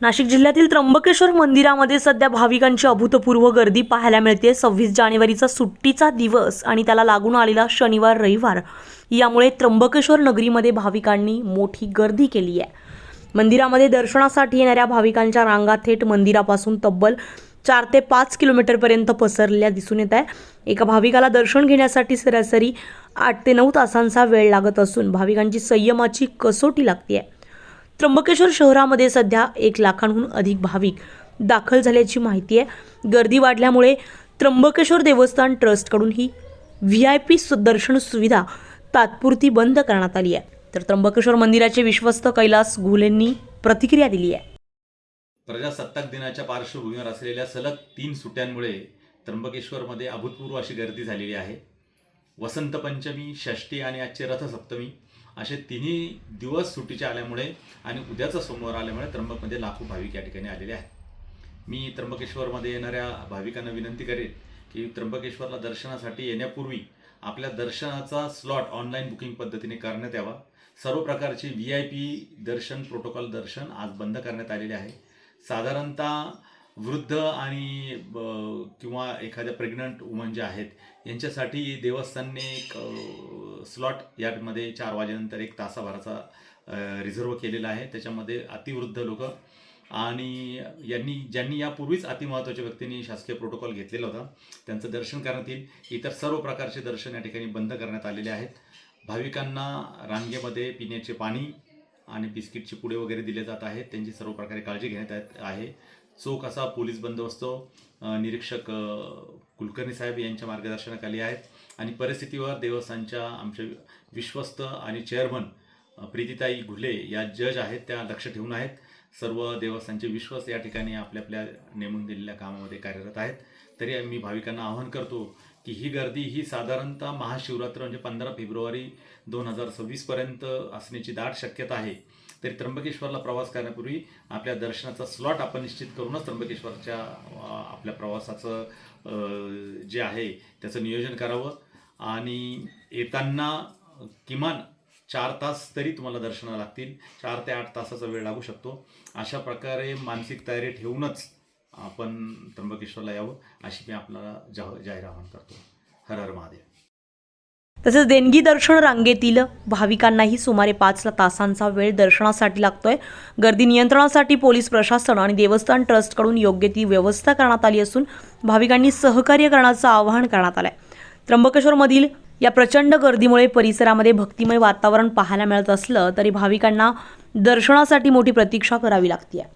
नाशिक जिल्ह्यातील त्र्यंबकेश्वर मंदिरामध्ये सध्या भाविकांची अभूतपूर्व गर्दी पाहायला मिळते सव्वीस जानेवारीचा सुट्टीचा दिवस आणि त्याला लागून आलेला शनिवार रविवार. यामुळे त्र्यंबकेश्वर नगरीमध्ये भाविकांनी मोठी गर्दी केली आहे. मंदिरामध्ये दर्शनासाठी येणाऱ्या भाविकांच्या रांगा थेट मंदिरापासून तब्बल चार ते पाच किलोमीटरपर्यंत पसरलेल्या दिसून येत आहे एका भाविकाला दर्शन घेण्यासाठी सरासरी आठ ते नऊ तासांचा वेळ लागत असून भाविकांची संयमाची कसोटी लागते आहे. त्र्यंबकेश्वर शहरामध्ये सध्या एक लाखांहून अधिक भाविक दाखल झाल्याची माहिती आहे. गर्दी वाढल्यामुळे त्र्यंबकेश्वर देवस्थान ट्रस्टकडून ही व्ही आय पी दर्शन सुविधा तात्पुरती बंद करण्यात आली आहे. तर त्र्यंबकेश्वर मंदिराचे विश्वस्त कैलास घुलेंनी प्रतिक्रिया दिली आहे. प्रजासत्ताक दिनाच्या पार्श्वभूमीवर असलेल्या सलग तीन सुट्ट्यांमुळे त्र्यंबकेश्वरमध्ये अभूतपूर्व अशी गर्दी झालेली आहे. वसंत पंचमी षष्ठी आणि आजची रथसप्तमी असे तिन्ही दिवस सुट्टीचे आल्यामुळे आणि उद्याचा सोमवार आल्यामुळे त्र्यंबकमध्ये लाखो भाविक या ठिकाणी आलेले आहेत. मी त्र्यंबकेश्वरमध्ये येणाऱ्या भाविकांना विनंती करेन की त्र्यंबकेश्वरला दर्शनासाठी येण्यापूर्वी आपल्या दर्शनाचा स्लॉट ऑनलाईन बुकिंग पद्धतीने करण्यात यावा. सर्व प्रकारचे व्ही आय पी दर्शन प्रोटोकॉल दर्शन आज बंद करण्यात आलेले आहे. साधारणतः वृद्ध आणि ब- किंवा एखाद्या प्रेग्नंट वुमन ज्या आहेत यांच्यासाठी देवस्थानने एक स्लॉट यामध्ये चार वाजेनंतर एक तासाभराचा रिझर्व केलेला आहे. त्याच्यामध्ये अतिवृद्ध लोक आणि यांनी ज्यांनी यापूर्वीच अतिमहत्त्वाच्या व्यक्तींनी शासकीय प्रोटोकॉल घेतलेला होता त्यांचं दर्शन करण्यात येईल. इतर सर्व प्रकारचे दर्शन या ठिकाणी बंद करण्यात आलेले आहेत. भाविकांना रांगेमध्ये पिण्याचे पाणी आणि बिस्किटचे पुडे वगैरे दिले जात आहेत. त्यांची सर्व प्रकारे काळजी घेण्यात येत आहे. चोख असा पोलीस बंदोबस्त निरीक्षक कुलकर्णी साहेब यांच्या मार्गदर्शनाखाली आहेत आणि परिस्थितीवर देवस्थानच्या आमचे विश्वस्त आणि चेअरमन प्रीतिताई प्रीतीताई घुले या जज आहेत त्या लक्ष ठेवून आहेत. सर्व देवस्थानचे विश्वास या ठिकाणी आपल्या आपल्या नेमून दिलेल्या कामामध्ये कार्यरत आहेत. तरी मी भाविकांना आवाहन करतो की ही गर्दी ही साधारणतः महाशिवरात्र म्हणजे पंधरा फेब्रुवारी दोन हजार सव्वीसपर्यंत असण्याची दाट शक्यता आहे. तरी त्र्यंबकेश्वरला प्रवास करण्यापूर्वी आपल्या दर्शनाचा स्लॉट आपण निश्चित करूनच त्र्यंबकेश्वरच्या आपल्या प्रवासाचं जे आहे त्याचं नियोजन करावं. आणि येताना किमान चार तास तरी तुम्हाला दर्शना लागतील. चार ते आठ तासाचा वेळ लागू शकतो. अशा प्रकारे मानसिक तयारी ठेवूनच आपण त्र्यंबकेश्वरला यावं अशी मी आपल्याला जा जाहीर आवाहन करतो. हर हर महादेव. तसेच देणगी दर्शन रांगेतील भाविकांनाही सुमारे पाच तासांचा वेळ दर्शनासाठी लागतोय. गर्दी नियंत्रणासाठी पोलीस प्रशासन आणि देवस्थान ट्रस्टकडून योग्य ती व्यवस्था करण्यात आली असून भाविकांनी सहकार्य करण्याचं आवाहन करण्यात आलंय. त्र्यंबकेश्वरमधील या प्रचंड गर्दीमुळे परिसरामध्ये भक्तिमय वातावरण पाहायला मिळत असलं तरी भाविकांना दर्शनासाठी मोठी प्रतीक्षा करावी लागते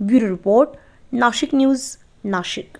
bureau report Nashik news Nashik.